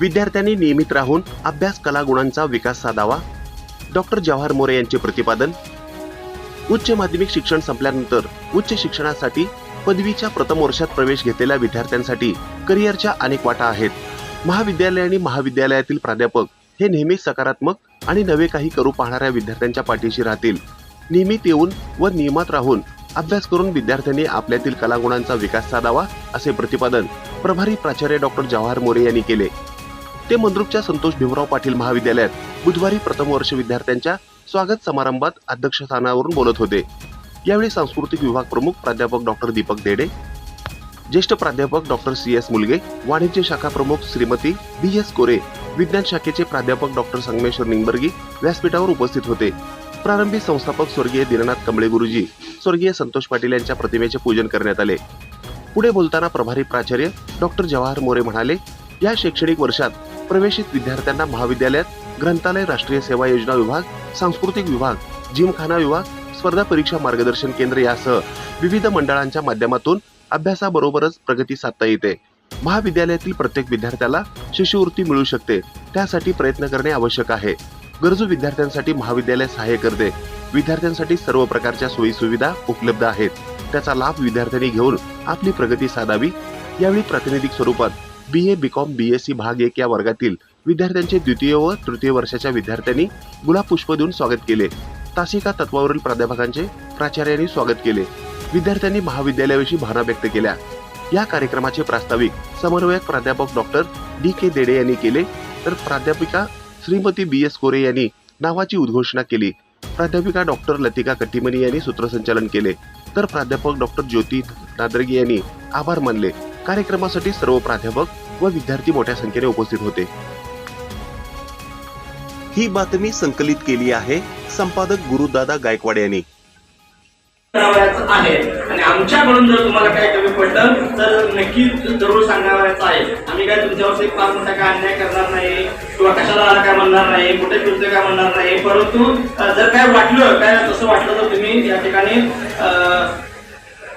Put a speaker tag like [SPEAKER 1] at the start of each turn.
[SPEAKER 1] विद्यार्थ्यांनी नियमित राहून अभ्यास कला गुणांचा विकास साधावा. डॉक्टर जवाहर मोरे यांचे प्रतिपादन. उच्च माध्यमिक शिक्षण संपल्यानंतर उच्च शिक्षणासाठी पदवीच्या प्रथम वर्षात प्रवेश घेतलेल्या विद्यार्थ्यांसाठी करिअरच्या अनेक वाटा आहेत. महाविद्यालय आणि महाविद्यालयातील प्राध्यापक हे नेहमीच सकारात्मक आणि नवे काही करू पाहणाऱ्या विद्यार्थ्यांच्या पाठीशी राहतील. नियमित येऊन व नियमात राहून अभ्यास करून विद्यार्थ्यांनी आपल्यातील कलागुणांचा विकास साधावा असे प्रतिपादन प्रभारी प्राचार्य डॉक्टर जवाहर मोरे यांनी केले. ते मंद्रुपच्या संतोष भीमराव पाटील महाविद्यालयात बुधवारी प्रथम वर्ष विद्यार्थ्यांच्या स्वागत समारंभात अध्यक्षस्थानावरून बोलत होते. यावेळी सांस्कृतिक विभाग प्रमुख प्राध्यापक डॉक्टर दीपक देडे ज्येष्ठ प्राध्यापक डॉक्टर सी एस मुलगे वाणिज्य शाखा प्रमुख श्रीमती बी एस कोरे विज्ञान शाखेचे प्राध्यापक डॉक्टर संगमेश्वर निंबर्गी व्यासपीठावर उपस्थित होते. प्रारंभी संस्थापक स्वर्गीय दीननाथ कंबळे गुरुजी स्वर्गीय संतोष पाटील यांच्या प्रतिमेचे पूजन करण्यात आले. पुढे बोलताना प्रभारी प्राचार्य डॉक्टर जवाहर मोरे म्हणाले या शैक्षणिक वर्षात प्रवेशित विद्यार्थ्यांना महाविद्यालयात ग्रंथालय राष्ट्रीय सेवा योजना विभाग सांस्कृतिक विभाग जिमखाना विभाग स्पर्धा परीक्षा मार्गदर्शन केंद्र यासह विविध मंडळांच्या माध्यमातून अभ्यासाबरोबरच प्रगती साधता येते. महाविद्यालयातील प्रत्येक विद्यार्थ्याला शिष्यवृत्ती मिळू शकते. त्यासाठी प्रयत्न करणे आवश्यक आहे. गरजू विद्यार्थ्यांसाठी महाविद्यालय सहाय्य करते. विद्यार्थ्यांसाठी सर्व प्रकारच्या सोयी सुविधा उपलब्ध आहेत. त्याचा लाभ विद्यार्थ्यांनी घेऊन आपली प्रगती साधावी यावेळी प्रातिनिधिक स्वरूपात B A B com B S C भाग एक या वर्गातील विद्यार्थ्यांचे द्वितीय व तृतीय वर्षाच्या विद्यार्थ्यांनी गुलाब पुष्प देऊन स्वागत केले. तासिका तत्वावरील प्राध्यापकांचे प्राचार्यांनी स्वागत केले. विद्यार्थ्यांनी महाविद्यालयाविषयी भावना व्यक्त केल्या. या कार्यक्रमाचे प्रास्ताविक समन्वयक प्राध्यापक डॉक्टर डी के देडे यांनी केले. तर प्राध्यापिका श्रीमती बी एस कोरे यांनी नावाची उद्घोषणा केली. प्राध्यापिका डॉक्टर लतिका कट्टीमनी यांनी सूत्रसंचालन केले. तर प्राध्यापक डॉक्टर ज्योती नादरगी यांनी आभार मानले. कार्यक्रमासाठी सर्व प्राध्यापक व विद्यार्थी मोठ्या संख्येने उपस्थित होते. ही बातमी संकलित केली आहे संपादक गुरुदादा गायकवाड यांनी.
[SPEAKER 2] आहे. आणि आमच्याकडून जर तुम्हाला काय कमी पडलं तर नक्की जरूर सांगावयाचं आहे. आम्ही काय तुमच्यावरती फार मोठा काय अन्याय करणार नाही किंवा कशाला काय म्हणणार नाही कुठे फिरतोय काय म्हणणार नाही परंतु जर काय वाटलं काय तसं वाटलं तर तुम्ही या ठिकाणी